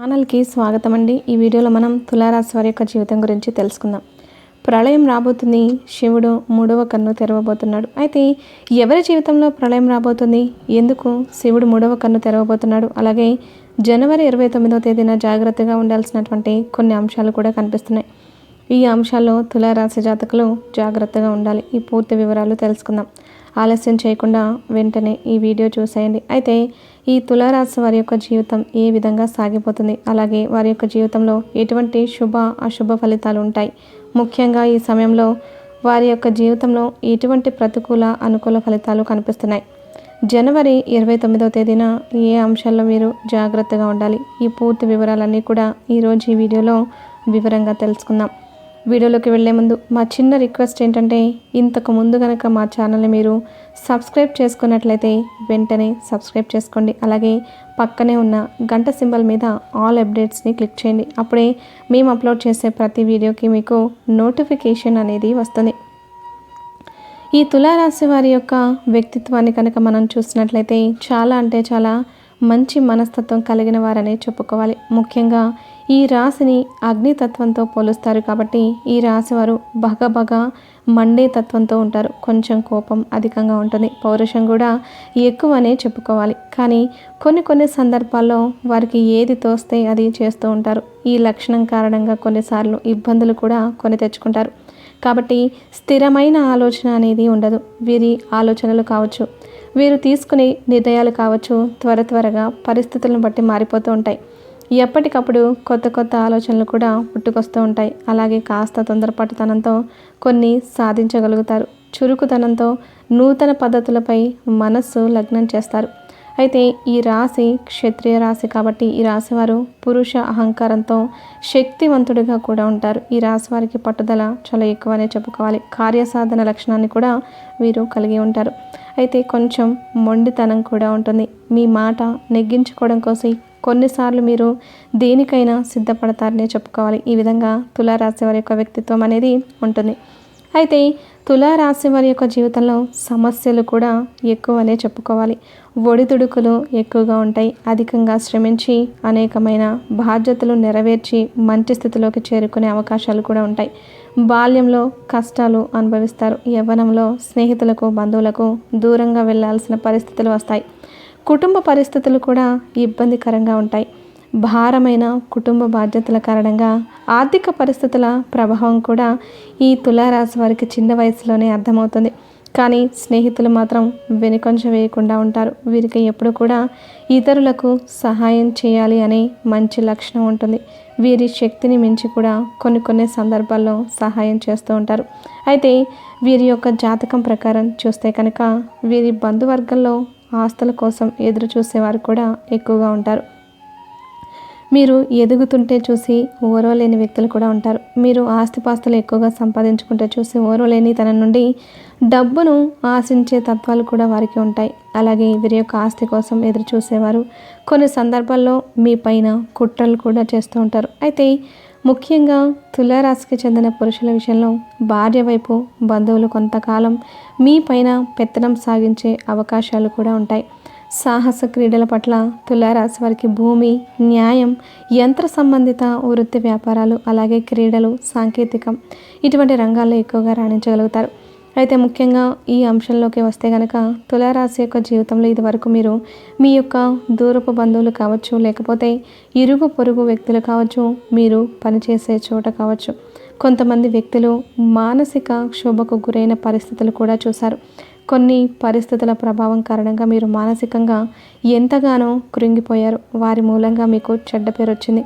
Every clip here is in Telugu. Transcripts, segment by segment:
ఛానల్కి స్వాగతం అండి. ఈ వీడియోలో మనం తులారాశి వారి యొక్క జీవితం గురించి తెలుసుకుందాం. ప్రళయం రాబోతుంది. శివుడు మూడవ కన్ను తెరవబోతున్నాడు. అయితే ఎవరి జీవితంలో ప్రళయం రాబోతుంది? ఎందుకు శివుడు మూడవ కన్ను తెరవబోతున్నాడు? అలాగే జనవరి ఇరవై తొమ్మిదవ తేదీన జాగ్రత్తగా ఉండాల్సినటువంటి కొన్ని అంశాలు కూడా కనిపిస్తున్నాయి. ఈ అంశాల్లో తులారాశి జాతకులు జాగ్రత్తగా ఉండాలి. ఈ పూర్తి వివరాలు తెలుసుకుందాం. ఆలస్యం చేయకుండా వెంటనే ఈ వీడియో చూసేయండి. అయితే ఈ తులారాశి వారి యొక్క జీవితం ఏ విధంగా సాగిపోతుంది? అలాగే వారి యొక్క జీవితంలో ఎటువంటి శుభ అశుభ ఫలితాలు ఉంటాయి? ముఖ్యంగా ఈ సమయంలో వారి యొక్క జీవితంలో ఎటువంటి ప్రతికూల అనుకూల ఫలితాలు కనిపిస్తున్నాయి? జనవరి ఇరవై తొమ్మిదవ తేదీన ఏ అంశాల్లో మీరు జాగ్రత్తగా ఉండాలి? ఈ పూర్తి వివరాలన్నీ కూడా ఈరోజు ఈ వీడియోలో వివరంగా తెలుసుకుందాం. వీడియోలోకి వెళ్ళే ముందు మా చిన్న రిక్వెస్ట్ ఏంటంటే ఇంతకు ముందు కనుక మా ఛానల్ని మీరు సబ్స్క్రైబ్ చేసుకున్నట్లయితే వెంటనే సబ్స్క్రైబ్ చేసుకోండి. అలాగే పక్కనే ఉన్న గంట సింబల్ మీద ఆల్ అప్డేట్స్ని క్లిక్ చేయండి. అప్పుడే మేము అప్లోడ్ చేసే ప్రతి వీడియోకి మీకు నోటిఫికేషన్ అనేది వస్తుంది. ఈ తులారాశి వారి యొక్క వ్యక్తిత్వాన్ని కనుక మనం చూసినట్లయితే చాలా అంటే చాలా మంచి మనస్తత్వం కలిగిన వారనే చెప్పుకోవాలి. ముఖ్యంగా ఈ రాశిని అగ్నితత్వంతో పోలుస్తారు కాబట్టి ఈ రాశి వారు బగబగ మండే తత్వంతో ఉంటారు. కొంచెం కోపం అధికంగా ఉంటుంది. పౌరుషం కూడా ఎక్కువనే చెప్పుకోవాలి. కానీ కొన్ని కొన్ని సందర్భాల్లో వారికి ఏది తోస్తే అది చేస్తూ ఉంటారు. ఈ లక్షణం కారణంగా కొన్నిసార్లు ఇబ్బందులు కూడా కొని తెచ్చుకుంటారు. కాబట్టి స్థిరమైన ఆలోచన అనేది ఉండదు. వీరి ఆలోచనలు కావచ్చు వీరు తీసుకునే నిర్ణయాలు కావచ్చు త్వర త్వరగా పరిస్థితులను బట్టి మారిపోతూ ఉంటాయి. ఎప్పటికప్పుడు కొత్త కొత్త ఆలోచనలు కూడా పుట్టుకొస్తూ ఉంటాయి. అలాగే కాస్త తొందరపాటుతనంతో కొన్ని సాధించగలుగుతారు. చురుకుతనంతో నూతన పద్ధతులపై మనస్సు లగ్నం చేస్తారు. అయితే ఈ రాశి క్షత్రియ రాశి కాబట్టి ఈ రాశి వారు పురుష అహంకారంతో శక్తివంతుడిగా కూడా ఉంటారు. ఈ రాశి వారికి పట్టుదల చాలా ఎక్కువనే చెప్పుకోవాలి. కార్యసాధన లక్షణాన్ని కూడా వీరు కలిగి ఉంటారు. అయితే కొంచెం మొండితనం కూడా ఉంటుంది. మీ మాట నెగ్గించుకోవడం కోసం కొన్నిసార్లు మీరు దేనికైనా సిద్ధపడతారనే చెప్పుకోవాలి. ఈ విధంగా తులారాశి వారి యొక్క వ్యక్తిత్వం అనేది ఉంటుంది. అయితే తులారాశి వారి యొక్క జీవితంలో సమస్యలు కూడా ఎక్కువనే చెప్పుకోవాలి. ఒడిదుడుకులు ఎక్కువగా ఉంటాయి. అధికంగా శ్రమించి అనేకమైన బాధ్యతలు నెరవేర్చి మంచి స్థితిలోకి చేరుకునే అవకాశాలు కూడా ఉంటాయి. బాల్యంలో కష్టాలు అనుభవిస్తారు. యవ్వనంలో స్నేహితులకు బంధువులకు దూరంగా వెళ్ళాల్సిన పరిస్థితులు వస్తాయి. కుటుంబ పరిస్థితులు కూడా ఇబ్బందికరంగా ఉంటాయి. భారమైన కుటుంబ బాధ్యతల కారణంగా ఆర్థిక పరిస్థితుల ప్రభావం కూడా ఈ తులారాశి వారికి చిన్న వయసులోనే అర్థమవుతుంది. కానీ స్నేహితులు మాత్రం వెనుకొంచ వేయకుండా ఉంటారు. వీరికి ఎప్పుడు కూడా ఇతరులకు సహాయం చేయాలి అనే మంచి లక్షణం ఉంటుంది. వీరి శక్తిని మించి కూడా కొన్ని కొన్ని సందర్భాల్లో సహాయం చేస్తూ ఉంటారు. అయితే వీరి యొక్క జాతకం ప్రకారం చూస్తే కనుక వీరి బంధువర్గంలో ఆస్తుల కోసం ఎదురు చూసేవారు కూడా ఎక్కువగా ఉంటారు. మీరు ఎదుగుతుంటే చూసి ఓరవలేని వ్యక్తులు కూడా ఉంటారు. మీరు ఆస్తిపాస్తులు ఎక్కువగా సంపాదించుకుంటే చూసి ఓరవలేని తన నుండి డబ్బును ఆశించే తత్వాలు కూడా వారికి ఉంటాయి. అలాగే వీరి యొక్క ఆస్తి కోసం ఎదురు చూసేవారు. కొన్ని సందర్భాల్లో మీ పైన కుట్రలు కూడా చేస్తూ ఉంటారు. అయితే ముఖ్యంగా తులారాశికి చెందిన పురుషుల విషయంలో భార్య వైపు బంధువులు కొంతకాలం మీ పైన పెత్తనం సాగించే అవకాశాలు కూడా ఉంటాయి. సాహస క్రీడల పట్ల తులారాశి వారికి భూమి న్యాయం యంత్ర సంబంధిత వృత్తి వ్యాపారాలు అలాగే క్రీడలు సాంకేతికం ఇటువంటి రంగాల్లో ఎక్కువగా రాణించగలుగుతారు. అయితే ముఖ్యంగా ఈ అంశంలోకి వస్తే కనుక తులారాశి యొక్క జీవితంలో ఇదివరకు మీరు మీ యొక్క దూరపు బంధువులు కావచ్చు లేకపోతే ఇరుగు పొరుగు వ్యక్తులు కావచ్చు మీరు పనిచేసే చోట కావచ్చు. కొంతమంది వ్యక్తులు మానసిక క్షోభకు గురైన పరిస్థితులు కూడా చూశారు. కొన్ని పరిస్థితుల ప్రభావం కారణంగా మీరు మానసికంగా ఎంతగానో కృంగిపోయారు. వారి మూలంగా మీకు చెడ్డ పేరు వచ్చింది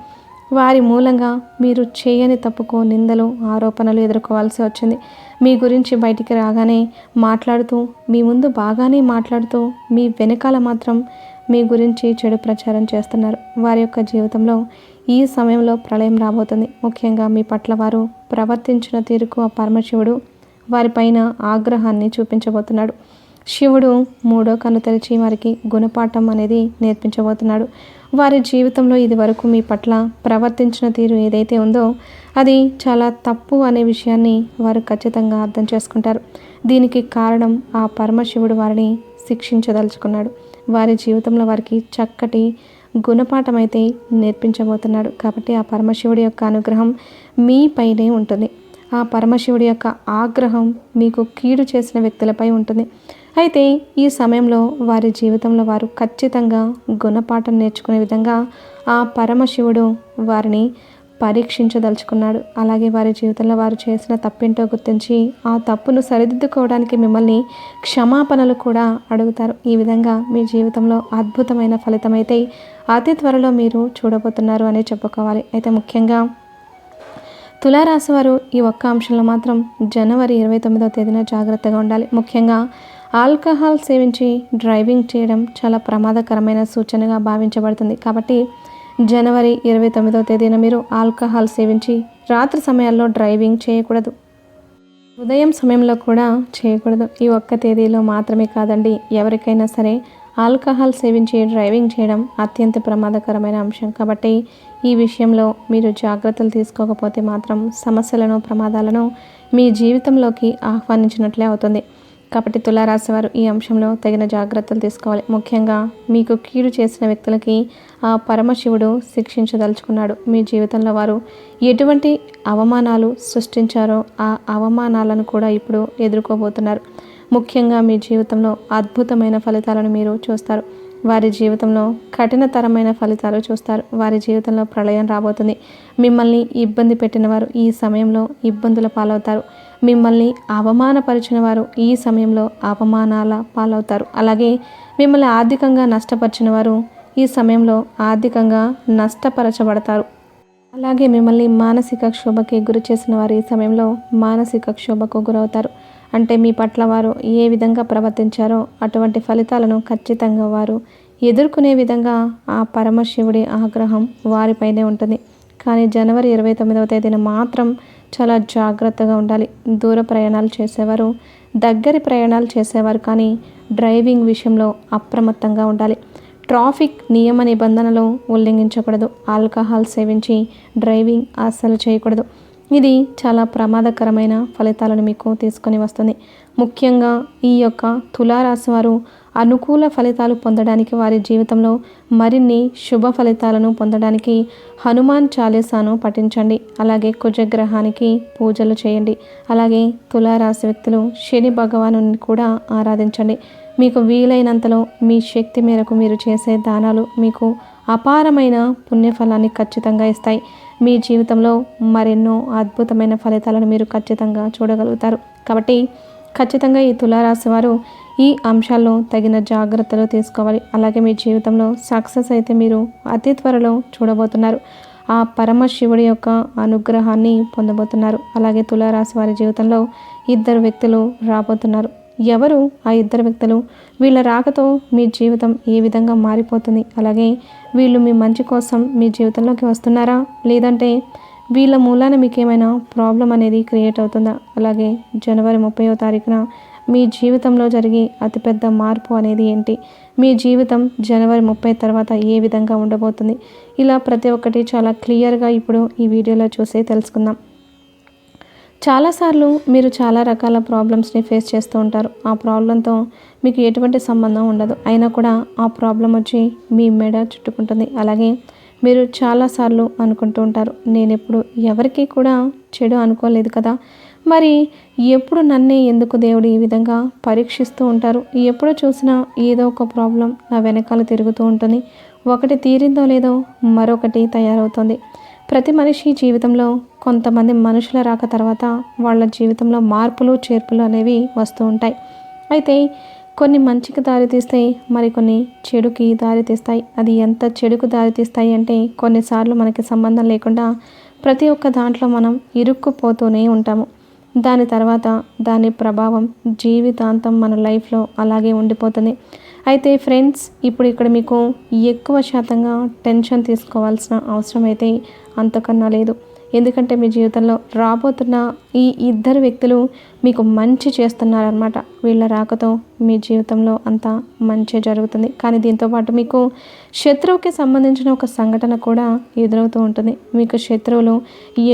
వారి మూలంగా మీరు చేయని తప్పుకో నిందలు ఆరోపణలు ఎదుర్కోవాల్సి వచ్చింది. మీ గురించి బయటికి రాగానే మాట్లాడుతూ మీ ముందు బాగానే మాట్లాడుతూ మీ వెనకాల మాత్రం మీ గురించి చెడు ప్రచారం చేస్తున్నారు. వారి యొక్క జీవితంలో ఈ సమయంలో ప్రళయం రాబోతుంది. ముఖ్యంగా మీ పట్ల వారు ప్రవర్తించిన తీరుకు ఆ పరమశివుడు వారిపైన ఆగ్రహాన్ని చూపించబోతున్నాడు. శివుడు మూడో కన్ను తెరిచి వారికి గుణపాఠం అనేది నేర్పించబోతున్నాడు. వారి జీవితంలో ఇది వరకు మీ పట్ల ప్రవర్తించిన తీరు ఏదైతే ఉందో అది చాలా తప్పు అనే విషయాన్ని వారు ఖచ్చితంగా అర్థం చేసుకుంటారు. దీనికి కారణం ఆ పరమశివుడు వారిని శిక్షించదలుచుకున్నాడు. వారి జీవితంలో వారికి చక్కటి గుణపాఠం అయితే నేర్పించబోతున్నాడు. కాబట్టి ఆ పరమశివుడి యొక్క అనుగ్రహం మీపైనే ఉంటుంది. ఆ పరమశివుడి యొక్క ఆగ్రహం మీకు కీడు చేసిన వ్యక్తులపై ఉంటుంది. అయితే ఈ సమయంలో వారి జీవితంలో వారు ఖచ్చితంగా గుణపాఠం నేర్చుకునే విధంగా ఆ పరమశివుడు వారిని పరీక్షించదలుచుకున్నాడు. అలాగే వారి జీవితంలో వారు చేసిన తప్పేంటో గుర్తించి ఆ తప్పును సరిదిద్దుకోవడానికి మిమ్మల్ని క్షమాపణలు కూడా అడుగుతారు. ఈ విధంగా మీ జీవితంలో అద్భుతమైన ఫలితం అయితే అతి త్వరలో మీరు చూడబోతున్నారు అని చెప్పుకోవాలి. అయితే ముఖ్యంగా తులారాశి వారు ఈ ఒక్క అంశంలో మాత్రం జనవరి ఇరవై తొమ్మిదవ తేదీన జాగ్రత్తగా ఉండాలి. ముఖ్యంగా ఆల్కహాల్ సేవించి డ్రైవింగ్ చేయడం చాలా ప్రమాదకరమైన సూచనగా భావించబడుతుంది. కాబట్టి జనవరి ఇరవై తొమ్మిదవ తేదీన మీరు ఆల్కహాల్ సేవించి రాత్రి సమయాల్లో డ్రైవింగ్ చేయకూడదు. ఉదయం సమయంలో కూడా చేయకూడదు. ఈ ఒక్క తేదీలో మాత్రమే కాదండి ఎవరికైనా సరే ఆల్కహాల్ సేవించి డ్రైవింగ్ చేయడం అత్యంత ప్రమాదకరమైన అంశం. కాబట్టి ఈ విషయంలో మీరు జాగ్రత్తలు తీసుకోకపోతే మాత్రం సమస్యలను ప్రమాదాలను మీ జీవితంలోకి ఆహ్వానించినట్లే అవుతుంది. కాబట్టి తులారాశి వారు ఈ అంశంలో తగిన జాగ్రత్తలు తీసుకోవాలి. ముఖ్యంగా మీకు కీడు చేసిన వ్యక్తులకి ఆ పరమశివుడు శిక్షించదలుచుకున్నాడు. మీ జీవితంలో వారు ఎటువంటి అవమానాలు సృష్టించారో ఆ అవమానాలను కూడా ఇప్పుడు ఎదుర్కోబోతున్నారు. ముఖ్యంగా మీ జీవితంలో అద్భుతమైన ఫలితాలను మీరు చూస్తారు. వారి జీవితంలో కఠినతరమైన ఫలితాలు చూస్తారు. వారి జీవితంలో ప్రళయం రాబోతుంది. మిమ్మల్ని ఇబ్బంది పెట్టిన వారు ఈ సమయంలో ఇబ్బందుల పాలవుతారు. మిమ్మల్ని అవమానపరిచిన వారు ఈ సమయంలో అవమానాల పాలవుతారు. అలాగే మిమ్మల్ని ఆర్థికంగా నష్టపరిచిన వారు ఈ సమయంలో ఆర్థికంగా నష్టపరచబడతారు. అలాగే మిమ్మల్ని మానసిక క్షోభకి గురి చేసిన వారు ఈ సమయంలో మానసిక క్షోభకు గురవుతారు. అంటే మీ పట్ల వారు ఏ విధంగా ప్రవర్తించారో అటువంటి ఫలితాలను ఖచ్చితంగా వారు ఎదుర్కొనే విధంగా ఆ పరమశివుడి ఆగ్రహం వారిపైనే ఉంటుంది. కానీ జనవరి ఇరవై తొమ్మిదవ తేదీన మాత్రం చాలా జాగ్రత్తగా ఉండాలి. దూర ప్రయాణాలు చేసేవారు దగ్గర ప్రయాణాలు చేసేవారు కానీ డ్రైవింగ్ విషయంలో అప్రమత్తంగా ఉండాలి. ట్రాఫిక్ నియమ నిబంధనలు ఉల్లంఘించకూడదు. ఆల్కహాల్ సేవించి డ్రైవింగ్ అస్సలు చేయకూడదు. ఇది చాలా ప్రమాదకరమైన ఫలితాలను మీకు తీసుకొని వస్తుంది. ముఖ్యంగా ఈ యొక్క తులారాశి వారు అనుకూల ఫలితాలు పొందడానికి వారి జీవితంలో మరిన్ని శుభ ఫలితాలను పొందడానికి హనుమాన్ చాలీసాను పఠించండి. అలాగే కుజగ్రహానికి పూజలు చేయండి. అలాగే తులారాశి వ్యక్తులు శని భగవాను కూడా ఆరాధించండి. మీకు వీలైనంతలో మీ శక్తి మేరకు మీరు చేసే దానాలు మీకు అపారమైన పుణ్యఫలాన్ని ఖచ్చితంగా ఇస్తాయి. మీ జీవితంలో మరెన్నో అద్భుతమైన ఫలితాలను మీరు ఖచ్చితంగా చూడగలుగుతారు. కాబట్టి ఖచ్చితంగా ఈ తులారాశి వారు ఈ అంశాల్లో తగిన జాగ్రత్తలు తీసుకోవాలి. అలాగే మీ జీవితంలో సక్సెస్ అయితే మీరు అతి త్వరలో చూడబోతున్నారు. ఆ పరమశివుడి యొక్క అనుగ్రహాన్ని పొందబోతున్నారు. అలాగే తులారాశి వారి జీవితంలో ఇద్దరు వ్యక్తులు రాబోతున్నారు. ఎవరు ఆ ఇద్దరు వ్యక్తులు? వీళ్ళ రాకతో మీ జీవితం ఏ విధంగా మారిపోతుంది? అలాగే వీళ్ళు మీ మంచి కోసం మీ జీవితంలోకి వస్తున్నారా? లేదంటే వీళ్ళ మూలాన మీకు ఏమైనా ప్రాబ్లం అనేది క్రియేట్ అవుతుందా? అలాగే జనవరి ముప్పైవ తారీఖున మీ జీవితంలో జరిగే అతిపెద్ద మార్పు అనేది ఏంటి? మీ జీవితం జనవరి ముప్పై తర్వాత ఏ విధంగా ఉండబోతుంది? ఇలా ప్రతి ఒక్కటి చాలా క్లియర్గా ఇప్పుడు ఈ వీడియోలో చూసి తెలుసుకుందాం. చాలాసార్లు మీరు చాలా రకాల ప్రాబ్లమ్స్ని ఫేస్ చేస్తూ ఉంటారు. ఆ ప్రాబ్లంతో మీకు ఎటువంటి సంబంధం ఉండదు. అయినా కూడా ఆ ప్రాబ్లం వచ్చి మీ మెడ చుట్టుకుంటుంది. అలాగే మీరు చాలాసార్లు అనుకుంటూ ఉంటారు నేను ఎప్పుడు ఎవరికి కూడా చెడు అనుకోలేదు కదా? మరి ఎప్పుడు నన్నే ఎందుకు దేవుడు ఈ విధంగా పరీక్షిస్తూ ఉంటారు? ఎప్పుడు చూసినా ఏదో ఒక ప్రాబ్లం నా వెనకాల తిరుగుతూ ఉంటుంది. ఒకటి తీరిందో లేదో మరొకటి తయారవుతుంది. ప్రతి మనిషి జీవితంలో కొంతమంది మనుషుల రాక తర్వాత వాళ్ళ జీవితంలో మార్పులు చేర్పులు అనేవి వస్తూ ఉంటాయి. అయితే కొన్ని మంచికి దారితీస్తాయి మరికొన్ని చెడుకి దారి తీస్తాయి. అది ఎంత చెడుకు దారితీస్తాయి అంటే కొన్నిసార్లు మనకి సంబంధం లేకుండా ప్రతి ఒక్క దాంట్లో మనం ఇరుక్కుపోతూనే ఉంటాము. దాని తర్వాత దాని ప్రభావం జీవితాంతం మన లైఫ్లో అలాగే ఉండిపోతుంది. అయితే ఫ్రెండ్స్ ఇప్పుడు ఇక్కడ మీకు ఎక్కువ శాతంగా టెన్షన్ తీసుకోవాల్సిన అవసరం అయితే అంతకన్నా లేదు. ఎందుకంటే మీ జీవితంలో రాబోతున్న ఈ ఇద్దరు వ్యక్తులు మీకు మంచి చేస్తున్నారనమాట వీళ్ళ రాకతో మీ జీవితంలో అంతా మంచి జరుగుతుంది. కానీ దీంతోపాటు మీకు శత్రువుకి సంబంధించిన ఒక సంఘటన కూడా ఎదురవుతూ ఉంటుంది. మీకు శత్రువులు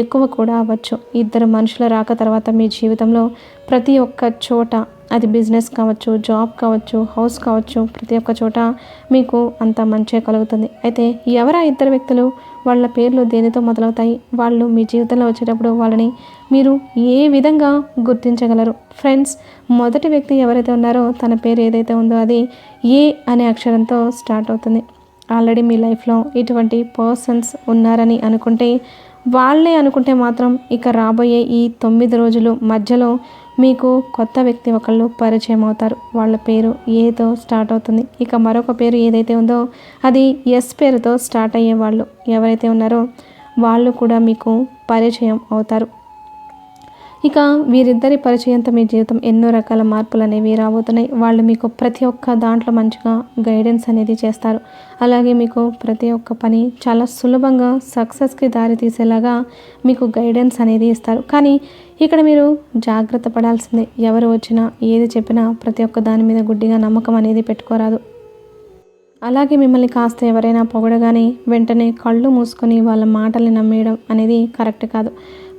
ఎక్కువ కూడా అవ్వచ్చు. ఇద్దరు మనుషుల రాక తర్వాత మీ జీవితంలో ప్రతి ఒక్క చోట అది బిజినెస్ కావచ్చు జాబ్ కావచ్చు హౌస్ కావచ్చు ప్రతి ఒక్క చోట మీకు అంత మంచే కలుగుతుంది. అయితే ఎవరా ఇద్దరు వ్యక్తులు వాళ్ళ పేర్లు దేనితో మొదలవుతాయి? వాళ్ళు మీ జీవితంలో వచ్చేటప్పుడు వాళ్ళని మీరు ఏ విధంగా గుర్తించగలరు? ఫ్రెండ్స్ మొదటి వ్యక్తి ఎవరైతే ఉన్నారో తన పేరు ఏదైతే ఉందో అది ఏ అనే అక్షరంతో స్టార్ట్ అవుతుంది. ఆల్రెడీ మీ లైఫ్లో ఇటువంటి పర్సన్స్ ఉన్నారని అనుకుంటే వాళ్ళే అనుకుంటే మాత్రం ఇక రాబోయే ఈ తొమ్మిది రోజులు మధ్యలో మీకు కొత్త వ్యక్తి ఒకళ్ళు పరిచయం అవుతారు. వాళ్ళ పేరు ఏతో స్టార్ట్ అవుతుంది. ఇక మరొక పేరు ఏదైతే ఉందో అది ఎస్ పేరుతో స్టార్ట్ అయ్యే వాళ్ళు ఎవరైతే ఉన్నారో వాళ్ళు కూడా మీకు పరిచయం అవుతారు. ఇక వీరిద్దరి పరిచయంతో మీ జీవితం ఎన్నో రకాల మార్పులు అనేవి రాబోతున్నాయి. వాళ్ళు మీకు ప్రతి ఒక్క దాంట్లో మంచిగా గైడెన్స్ అనేది చేస్తారు. అలాగే మీకు ప్రతి ఒక్క పని చాలా సులభంగా సక్సెస్కి దారి తీసేలాగా మీకు గైడెన్స్ అనేది ఇస్తారు. కానీ ఇక్కడ మీరు జాగ్రత్త పడాల్సిందే ఎవరు వచ్చినా ఏది చెప్పినా ప్రతి ఒక్క దాని మీద గుడ్డిగా నమ్మకం అనేది పెట్టుకోరాదు. అలాగే మిమ్మల్ని కాస్త ఎవరైనా పొగడగానే వెంటనే కళ్ళు మూసుకొని వాళ్ళ మాటల్ని నమ్మేయడం అనేది కరెక్ట్ కాదు.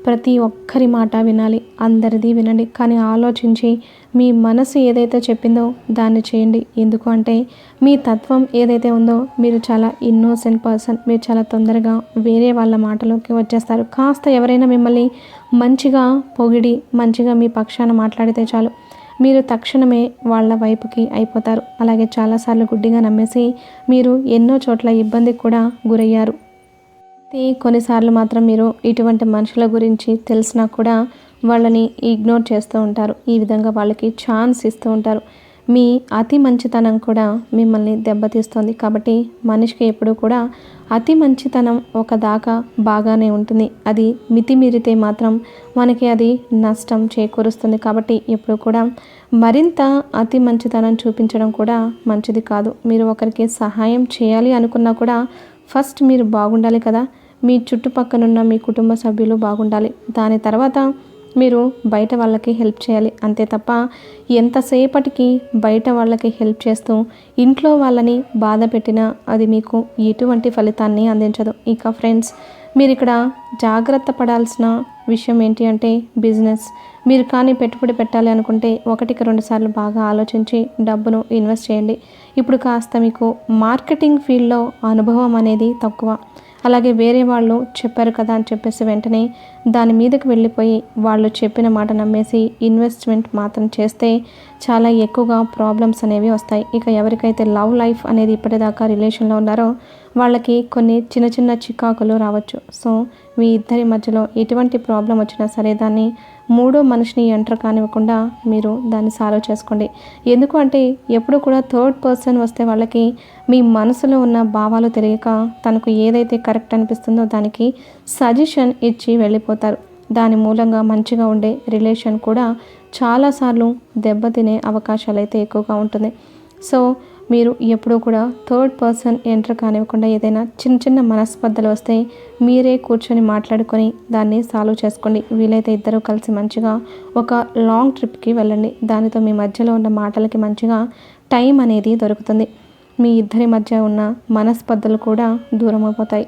ప్రతి ఒక్కరి మాట వినాలి అందరిది వినండి. కానీ ఆలోచించి మీ మనసు ఏదైతే చెప్పిందో దాన్ని చేయండి. ఎందుకు అంటే మీ తత్వం ఏదైతే ఉందో మీరు చాలా ఇన్నోసెంట్ పర్సన్ మీరు చాలా తొందరగా వేరే వాళ్ళ మాటలోకి వచ్చేస్తారు. కాస్త ఎవరైనా మిమ్మల్ని మంచిగా పొగిడి మంచిగా మీ పక్షాన మాట్లాడితే చాలు. మీరు తక్షణమే వాళ్ళ వైపుకి అయిపోతారు. అలాగే చాలాసార్లు గుడ్డిగా నమ్మేసి మీరు ఎన్నో చోట్ల ఇబ్బందికి కూడా గురయ్యారు. కొన్నిసార్లు మాత్రం మీరు ఇటువంటి మనుషుల గురించి తెలిసినా కూడా వాళ్ళని ఇగ్నోర్ చేస్తూ ఉంటారు. ఈ విధంగా వాళ్ళకి ఛాన్స్ ఇస్తూ ఉంటారు. మీ అతి మంచితనం కూడా మిమ్మల్ని దెబ్బతీస్తుంది. కాబట్టి మనిషికి ఎప్పుడూ కూడా అతి మంచితనం ఒక దాకా బాగానే ఉంటుంది. అది మితిమీరితే మాత్రం మనకి అది నష్టం చేకూరుస్తుంది. కాబట్టి ఎప్పుడు కూడా మరింత అతి మంచితనం చూపించడం కూడా మంచిది కాదు. మీరు ఒకరికి సహాయం చేయాలి అనుకున్నా కూడా ఫస్ట్ మీరు బాగుండాలి కదా. మీ చుట్టుపక్కనున్న మీ కుటుంబ సభ్యులు బాగుండాలి. దాని తర్వాత మీరు బయట వాళ్ళకి హెల్ప్ చేయాలి. అంతే తప్ప ఎంతసేపటికి బయట వాళ్ళకి హెల్ప్ చేస్తూ ఇంట్లో వాళ్ళని బాధ పెట్టినా అది మీకు ఎటువంటి ఫలితాన్ని అందించదు. ఇక ఫ్రెండ్స్ మీరు ఇక్కడ జాగ్రత్త పడాల్సిన విషయం ఏంటి అంటే బిజినెస్. మీరు కానీ పెట్టుబడి పెట్టాలి అనుకుంటే ఒకటికి రెండు సార్లు బాగా ఆలోచించి డబ్బును ఇన్వెస్ట్ చేయండి. ఇప్పుడు కాస్త మీకు మార్కెటింగ్ ఫీల్డ్లో అనుభవం అనేది తక్కువ. అలాగే వేరే వాళ్ళు చెప్పారు కదా అని చెప్పేసి వెంటనే దాని మీదకి వెళ్ళిపోయి వాళ్ళు చెప్పిన మాట నమ్మేసి ఇన్వెస్ట్మెంట్ మాత్రం చేస్తే చాలా ఎక్కువగా ప్రాబ్లమ్స్ అనేవి వస్తాయి. ఇక ఎవరికైతే లవ్ లైఫ్ అనేది ఇప్పటిదాకా రిలేషన్లో ఉన్నారో వాళ్ళకి కొన్ని చిన్న చిన్న చికాకులు రావచ్చు. సో మీ ఇద్దరి మధ్యలో ఎటువంటి ప్రాబ్లం వచ్చినా సరే దాన్ని మూడో మనిషిని ఎంటర్ కానివ్వకుండా మీరు దాన్ని సాల్వ్ చేసుకోండి. ఎందుకు అంటే ఎప్పుడు కూడా థర్డ్ పర్సన్ వస్తే వాళ్ళకి మీ మనసులో ఉన్న భావాలు తెలియక తనకు ఏదైతే కరెక్ట్ అనిపిస్తుందో దానికి సజెషన్ ఇచ్చి వెళ్ళిపోతారు. దాని మూలంగా మంచిగా ఉండే రిలేషన్ కూడా చాలాసార్లు దెబ్బతినే అవకాశాలు అయితే ఎక్కువగా ఉంటుంది. సో మీరు ఎప్పుడూ కూడా థర్డ్ పర్సన్ ఎంటర్ కానివ్వకుండా ఏదైనా చిన్న చిన్న మనస్పర్ధలు వస్తే మీరే కూర్చొని మాట్లాడుకొని దాన్ని సాల్వ్ చేసుకోండి. వీలైతే ఇద్దరు కలిసి మంచిగా ఒక లాంగ్ ట్రిప్కి వెళ్ళండి. దానితో మీ మధ్యలో ఉన్న మాటలకి మంచిగా టైం అనేది దొరుకుతుంది. మీ ఇద్దరి మధ్య ఉన్న మనస్పర్ధలు కూడా దూరం అయిపోతాయి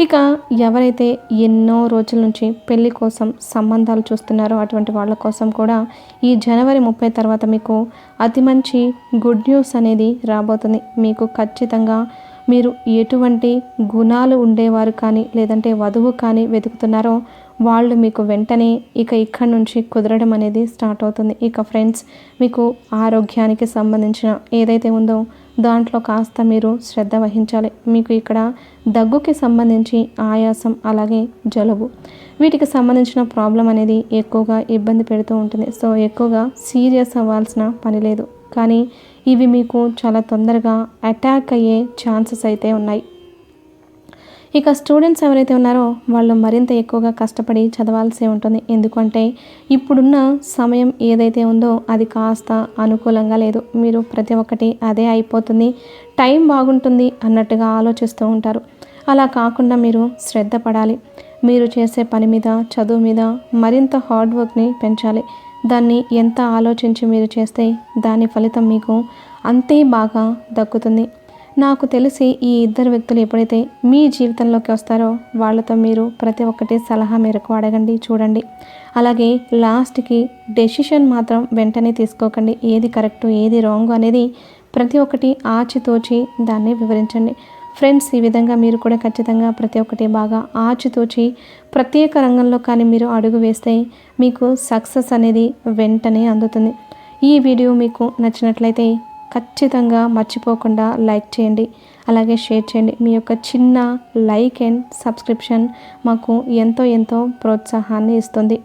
ఇక ఎవరైతే ఎన్నో రోజుల నుంచి పెళ్ళి కోసం సంబంధాలు చూస్తున్నారో అటువంటి వాళ్ళ కోసం కూడా ఈ జనవరి ముప్పై తర్వాత మీకు అతి మంచి గుడ్ న్యూస్ అనేది రాబోతుంది. మీకు ఖచ్చితంగా మీరు ఎటువంటి గుణాలు ఉండేవారు కానీ లేదంటే వధువు కానీ వెతుకుతున్నారో వాళ్ళు మీకు వెంటనే ఇక ఇక్కడి నుంచి కుదరడం అనేది స్టార్ట్ అవుతుంది. ఇక ఫ్రెండ్స్ మీకు ఆరోగ్యానికి సంబంధించిన ఏదైతే ఉందో దాంట్లో కాస్త మీరు శ్రద్ధ వహించాలి. మీకు ఇక్కడ దగ్గుకి సంబంధించి ఆయాసం అలాగే జలుబు. వీటికి సంబంధించిన ప్రాబ్లం అనేది ఎక్కువగా ఇబ్బంది పెడుతూ ఉంటుంది. సో ఎక్కువగా సీరియస్ అవ్వాల్సిన పని లేదు. కానీ ఇవి మీకు చాలా తొందరగా అటాక్ అయ్యే ఛాన్సెస్ అయితే ఉన్నాయి. ఇక స్టూడెంట్స్ ఎవరైతే ఉన్నారో వాళ్ళు మరింత ఎక్కువగా కష్టపడి చదవాల్సి ఉంటుంది. ఎందుకంటే ఇప్పుడున్న సమయం ఏదైతే ఉందో అది కాస్త అనుకూలంగా లేదు. మీరు ప్రతి ఒక్కటి అదే అయిపోతుంది. టైం బాగుంటుంది అన్నట్టుగా ఆలోచిస్తూ ఉంటారు. అలా కాకుండా మీరు శ్రద్ధ పడాలి. మీరు చేసే పని మీద చదువు మీద మరింత హార్డ్ వర్క్ని పెంచాలి. దాన్ని ఎంత ఆలోచించి మీరు చేస్తే దాని ఫలితం మీకు అంతే బాగా దక్కుతుంది. నాకు తెలిసి ఈ ఇద్దరు వ్యక్తులు ఎప్పుడైతే మీ జీవితంలోకి వస్తారో వాళ్ళతో మీరు ప్రతి ఒక్కటి సలహా మేరకు అడగండి చూడండి. అలాగే లాస్ట్కి డెసిషన్ మాత్రం వెంటనే తీసుకోకండి. ఏది కరెక్ట్ ఏది రాంగ్ అనేది ప్రతి ఒక్కటి ఆచితోచి దాన్ని వివరించండి. ఫ్రెండ్స్ ఈ విధంగా మీరు కూడా ఖచ్చితంగా ప్రతి ఒక్కటి బాగా ఆచితూచి ప్రత్యేక రంగంలో కానీ మీరు అడుగు వేస్తే మీకు సక్సెస్ అనేది వెంటనే అందుతుంది. ఈ వీడియో మీకు నచ్చినట్లయితే ఖచ్చితంగా మర్చిపోకుండా లైక్ చేయండి. అలాగే షేర్ చేయండి. మీ యొక్క చిన్న లైక్ అండ్ సబ్స్క్రిప్షన్ మాకు ఎంతో ఎంతో ప్రోత్సాహాన్ని ఇస్తుంది.